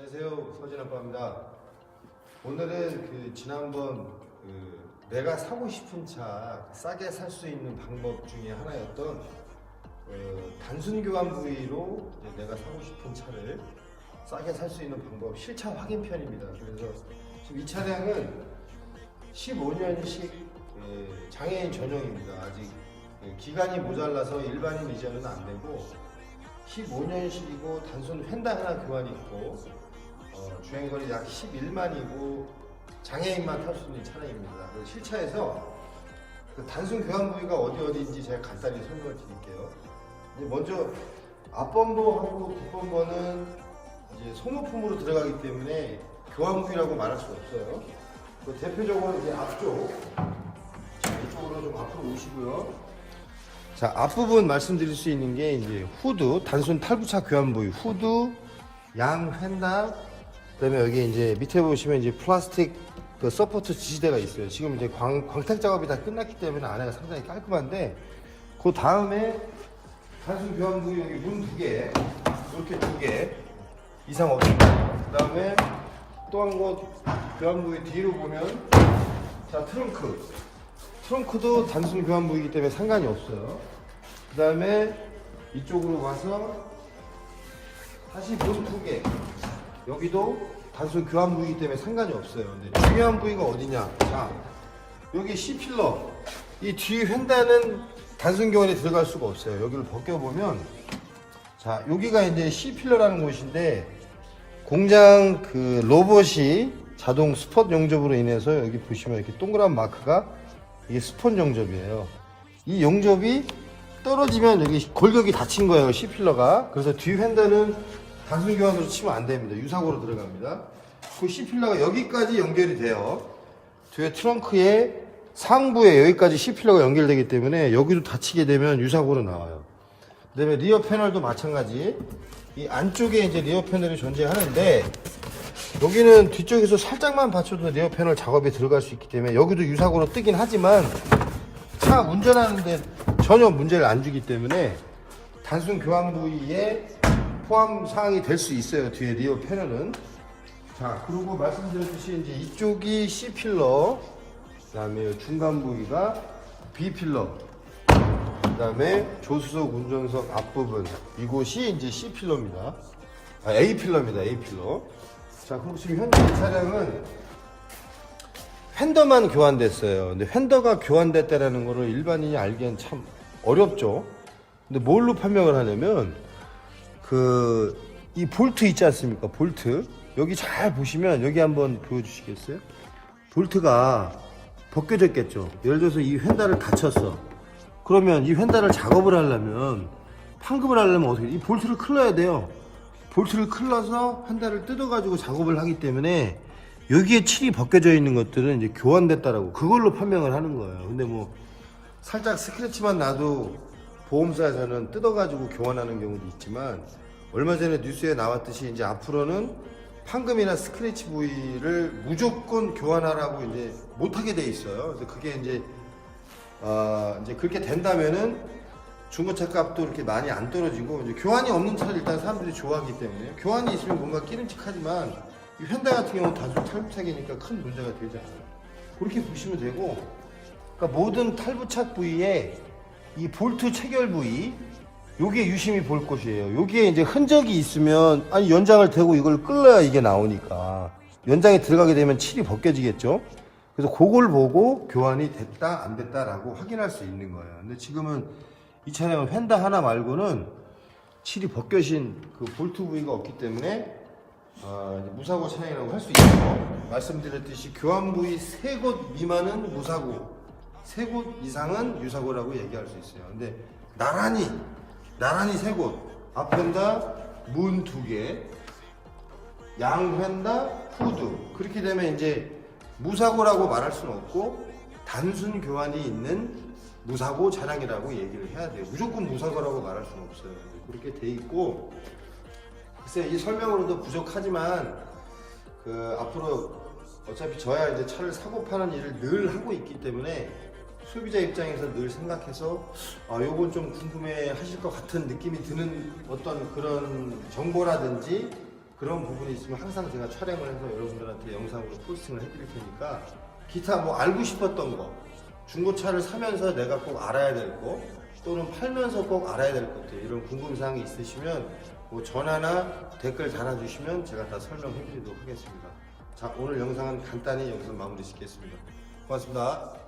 안녕하세요 서진 아빠입니다. 오늘은 그 지난번 그 내가 사고 싶은 차 싸게 살 수 있는 방법 중에 하나였던 그 단순 교환 부위로 내가 사고 싶은 차를 싸게 살 수 있는 방법 실차 확인 편입니다. 그래서 지금 이 차량은 15년식 그 장애인 전용입니다. 아직 그 기간이 모자라서 일반인 이전은 안 되고 15년식이고 단순 휀다 하나 교환이 있고 어, 주행거리 약 11만이고 장애인만 탈 수 있는 차량입니다. 그 실차에서 그 단순 교환 부위가 어디 어디인지 제가 간단히 설명을 드릴게요. 먼저 앞범버하고 뒷범버는 이제 소모품으로 들어가기 때문에 교환 부위라고 말할 수 없어요. 그 대표적으로 이제 앞쪽 자, 이쪽으로 좀 앞으로 오시고요. 자 앞부분 말씀드릴 수 있는 게 이제 후드 단순 탈부착 교환 부위 후드 양 휀다 그다음에 여기 이제 밑에 보시면 이제 플라스틱 그 서포트 지지대가 있어요. 지금 이제 광, 광택 작업이 다 끝났기 때문에 안에가 상당히 깔끔한데 그 다음에 단순 교환 부위 여기 문 두 개, 이렇게 두 개 이상 없습니다. 그 다음에 또 한 곳 교환 부위 뒤로 보면 자 트렁크 트렁크도 단순 교환 부위이기 때문에 상관이 없어요. 그 다음에 이쪽으로 와서 다시 문 두 개. 여기도 단순 교환 부위이기 때문에 상관이 없어요. 근데 중요한 부위가 어디냐? 자, 여기 C필러. 이 뒤 휀다는 단순 교환이 들어갈 수가 없어요. 여기를 벗겨 보면, 자, 여기가 이제 C필러라는 곳인데, 공장 그 로봇이 자동 스폿 용접으로 인해서 여기 보시면 이렇게 동그란 마크가 이게 스폰 용접이에요. 이 용접이 떨어지면 여기 골격이 다친 거예요, C필러가. 그래서 뒤 휀다는 단순 교환으로 치면 안 됩니다. 유사고로 들어갑니다. 그 C필러가 여기까지 연결이 돼요. 뒤에 트렁크에 상부에 여기까지 C필러가 연결되기 때문에 여기도 다치게 되면 유사고로 나와요. 그 다음에 리어 패널도 마찬가지. 이 안쪽에 이제 리어 패널이 존재하는데 여기는 뒤쪽에서 살짝만 받쳐도 리어 패널 작업이 들어갈 수 있기 때문에 여기도 유사고로 뜨긴 하지만 차 운전하는데 전혀 문제를 안 주기 때문에 단순 교환 부위에 포함 사항이 될 수 있어요. 뒤에 리어 패널은. 자, 그리고 말씀드렸듯이 이제 이쪽이 C 필러, 그다음에 중간 부위가 B 필러, 그다음에 조수석 운전석 앞부분 이곳이 이제 C 필러입니다. 아, A 필러입니다. A 필러. 자, 그리고 지금 현재 이 차량은 휀더만 교환됐어요. 근데 휀더가 교환됐다라는 거를 일반인이 알기엔 참 어렵죠. 근데 뭘로 판명을 하냐면 그 이 볼트 있지 않습니까? 볼트 여기 잘 보시면 여기 한번 보여주시겠어요? 볼트가 벗겨졌겠죠. 예를 들어서 이 휀다를 다쳤어. 그러면 이 휀다를 작업을 하려면 판급을 하려면 어떻게? 이 볼트를 클러야 돼요. 볼트를 클러서 휀다를 뜯어가지고 작업을 하기 때문에 여기에 칠이 벗겨져 있는 것들은 이제 교환됐다라고 그걸로 판명을 하는 거예요. 근데 뭐 살짝 스크래치만 나도 보험사에서는 뜯어가지고 교환하는 경우도 있지만 얼마 전에 뉴스에 나왔듯이 이제 앞으로는 판금이나 스크래치 부위를 무조건 교환하라고 이제 못하게 돼 있어요. 그래서 그게 이제 어, 이제 그렇게 된다면은 중고차 값도 이렇게 많이 안 떨어지고 이제 교환이 없는 차를 일단 사람들이 좋아하기 때문에 교환이 있으면 뭔가 끼름칙하지만 이 휀다 같은 경우는 단순 탈부착이니까 큰 문제가 되지 않아요. 그렇게 보시면 되고 그러니까 모든 탈부착 부위에 이 볼트 체결 부위 요게 유심히 볼 곳이에요. 여기에 이제 흔적이 있으면 아니 연장을 대고 이걸 끌어야 이게 나오니까 연장에 들어가게 되면 칠이 벗겨지겠죠. 그래서 그걸 보고 교환이 됐다 안 됐다라고 확인할 수 있는 거예요. 근데 지금은 이 차량은 휀다 하나 말고는 칠이 벗겨진 그 볼트 부위가 없기 때문에 어, 이제 무사고 차량이라고 할 수 있고 말씀드렸듯이 교환 부위 세 곳 미만은 무사고 세 곳 이상은 유사고라고 얘기할 수 있어요. 근데 나란히 나란히 세 곳 앞엔다 문 두 개, 양펜다 후드 그렇게 되면 이제 무사고라고 말할 수는 없고 단순 교환이 있는 무사고 차량이라고 얘기를 해야 돼요. 무조건 무사고라고 말할 수는 없어요. 그렇게 돼 있고 글쎄 이 설명으로도 부족하지만 그 앞으로 어차피 저야 이제 차를 사고 파는 일을 늘 하고 있기 때문에 소비자 입장에서 늘 생각해서 아 요건 좀 궁금해 하실 것 같은 느낌이 드는 어떤 그런 정보라든지 그런 부분이 있으면 항상 제가 촬영을 해서 여러분들한테 영상으로 포스팅을 해드릴 테니까 기타 뭐 알고 싶었던 거 중고차를 사면서 내가 꼭 알아야 될 거 또는 팔면서 꼭 알아야 될 것들 이런 궁금사항이 있으시면 뭐 전화나 댓글 달아주시면 제가 다 설명해 드리도록 하겠습니다. 자 오늘 영상은 간단히 여기서 마무리 짓겠습니다. 고맙습니다.